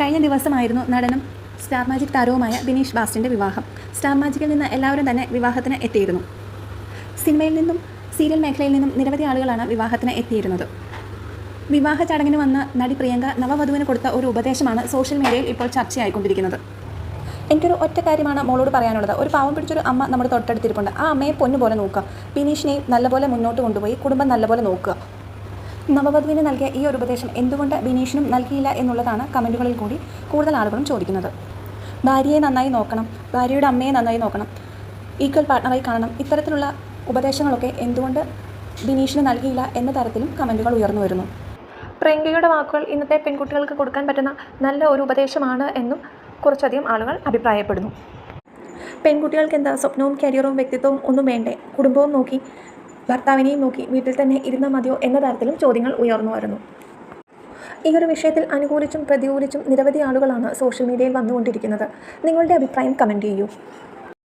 കഴിഞ്ഞ ദിവസമായിരുന്നു നടനും സ്റ്റാർ മാജിക് താരവുമായ ബിനീഷ് ബാസ്റ്റിന്റെ വിവാഹം. സ്റ്റാർ മാജിക്കിൽ നിന്ന് എല്ലാവരും തന്നെ വിവാഹത്തിന് എത്തിയിരുന്നു. സിനിമയിൽ നിന്നും സീരിയൽ മേഖലയിൽ നിന്നും നിരവധി ആളുകളാണ് വിവാഹത്തിന് എത്തിയിരുന്നത്. വിവാഹ ചടങ്ങിന് വന്ന നടി പ്രിയങ്ക നവവധുവിന് കൊടുത്ത ഒരു ഉപദേശമാണ് സോഷ്യൽ മീഡിയയിൽ ഇപ്പോൾ ചർച്ചയായിക്കൊണ്ടിരിക്കുന്നത്. എനിക്കൊരു ഒറ്റ കാര്യമാണ് മോളോട് പറയാനുള്ളത്. ഒരു പാവം പിടിച്ചൊരു അമ്മ നമ്മുടെ തൊട്ടടുത്തിരിപ്പുണ്ട്. ആ അമ്മയെ പൊന്നുപോലെ നോക്കുക. ബിനീഷിനെയും നല്ലപോലെ മുന്നോട്ട് കൊണ്ടുപോയി കുടുംബം നല്ലപോലെ നോക്കുക. നവവധുവിന് നൽകിയ ഈ ഒരു ഉപദേശം എന്തുകൊണ്ട് ബിനീഷിനും നൽകിയില്ല എന്നുള്ളതാണ് കമന്റുകളിൽ കൂടി കൂടുതൽ ആളുകളും ചോദിക്കുന്നത്. ഭാര്യയെ നന്നായി നോക്കണം ഭാര്യയുടെ അമ്മയെ നന്നായി നോക്കണം ഈക്വൽ പാർട്ട്ണറായി കാണണം ഇത്തരത്തിലുള്ള ഉപദേശങ്ങളൊക്കെ എന്തുകൊണ്ട് ബിനീഷിന് നൽകിയില്ല എന്ന തരത്തിലും കമന്റുകൾ ഉയർന്നു വരുന്നു. പ്രിയങ്കയുടെ വാക്കുകൾ ഇന്നത്തെ പെൺകുട്ടികൾക്ക് കൊടുക്കാൻ പറ്റുന്ന നല്ല ഒരു ഉപദേശമാണ് എന്നും കുറച്ചധികം ആളുകൾ അഭിപ്രായപ്പെടുന്നു. പെൺകുട്ടികൾക്ക് എന്താ സ്വപ്നവും കരിയറും വ്യക്തിത്വവും ഒന്നും വേണ്ടേ? കുടുംബവും നോക്കി ഭർത്താവിനെയും നോക്കി വീട്ടിൽ തന്നെ ഇരുന്നാൽ മതിയോ എന്ന തരത്തിലും ചോദ്യങ്ങൾ ഉയർന്നു വരുന്നു. ഈ ഒരു വിഷയത്തിൽ അനുകൂലിച്ചും പ്രതികൂലിച്ചും നിരവധി ആളുകളാണ് സോഷ്യൽ മീഡിയയിൽ വന്നുകൊണ്ടിരിക്കുന്നത്. നിങ്ങളുടെ അഭിപ്രായം കമന്റ് ചെയ്യൂ.